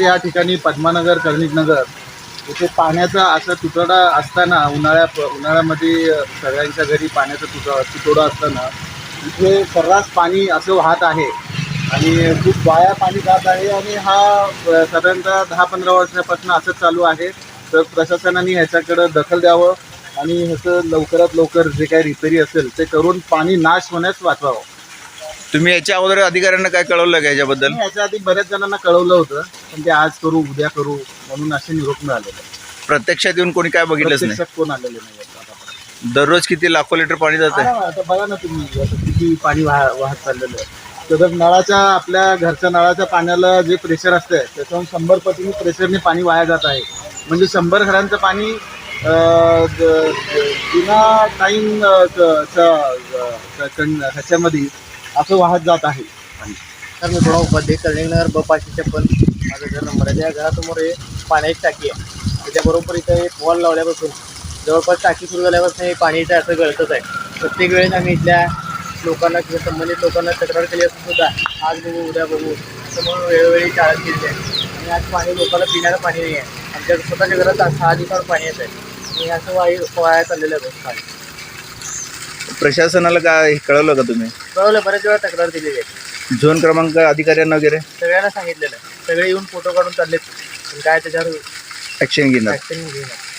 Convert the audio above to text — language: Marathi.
या ठिकाणी पद्मानगर नगर इथे पाण्याचा असा तुटवडा असताना उन्हाळ्या उन्हाळ्यामध्ये सगळ्यांच्या घरी पाण्याचा तुटवडा असताना इथे सर्रास पाणी असं वाहत आहे आणि खूप वाया पाणी जात आहे आणि हा साधारणतः दहा पंधरा वर्षापासून असंच चालू आहे. तर प्रशासनाने ह्याच्याकडं दखल द्यावं आणि ह्याचं लवकरात लवकर जे काही रिपेरी असेल ते करून पाणी नाश होण्यास वाचवावं. तुम्ही याच्या अगोदर अधिकाऱ्यांना काय कळवलं का याच्याबद्दल? याच्या आधी बऱ्याच जणांना कळवलं होतं पण ते आज करू उद्या करू म्हणून असे निरोप मिळालेले प्रत्यक्षात येऊन कोणी काय बघितलंच नाही. प्रत्यक्षात कोण आलेले नाही. दररोज किती लाखो लिटर पाणी जाते हा, आता बघा ना तुम्ही आता किती पाणी वाह वाहत चाललेलं आहे. तर नळाच्या आपल्या घरच्या नळाच्या पाण्याला जे प्रेशर असते त्याच्याहून शंभर पटीने प्रेशरने पाणी वाया जात आहे. म्हणजे शंभर घरांचं पाणी अं, बिना टाईम ह्याच्यामध्ये असं वाहत जात आहे. तर मी थोडा उपाध्ये कलिंगनगर ब पाचशे छप्पन माझं घर नंबर आहे. त्या घरासमोर हे पाण्याची टाकी आहे. त्याच्याबरोबर इथं एक वॉल लावल्यापासून जवळपास टाकी सुरू झाल्यापासून हे पाणी इथं असं गळतच आहे. प्रत्येक वेळेस आम्ही इथल्या लोकांना किंवा संबंधित लोकांना तक्रार केली असून सुद्धा आज बघू उद्या बघू असं म्हणून वेळोवेळी टाळत केली आहे. आणि आज पाणी लोकांना पिण्याचं पाणी नाही आहे. आमच्या स्वतःच्या घरात सहा दिवसावर पाणी येत आहे. आणि असं वाई वाया चाललेलं आहे पाणी प्रशासनाला काय कळवलं का तुम्ही? कळवलं बऱ्याच वेळा तक्रार दिलेली आहे. झोन क्रमांक अधिकाऱ्यांना वगैरे? सगळ्यांना सांगितलेलं आहे. सगळे येऊन फोटो काढून चाललेत. पण काय त्याच्यावर ऍक्शन घेणार. ऍक्शन घेणार.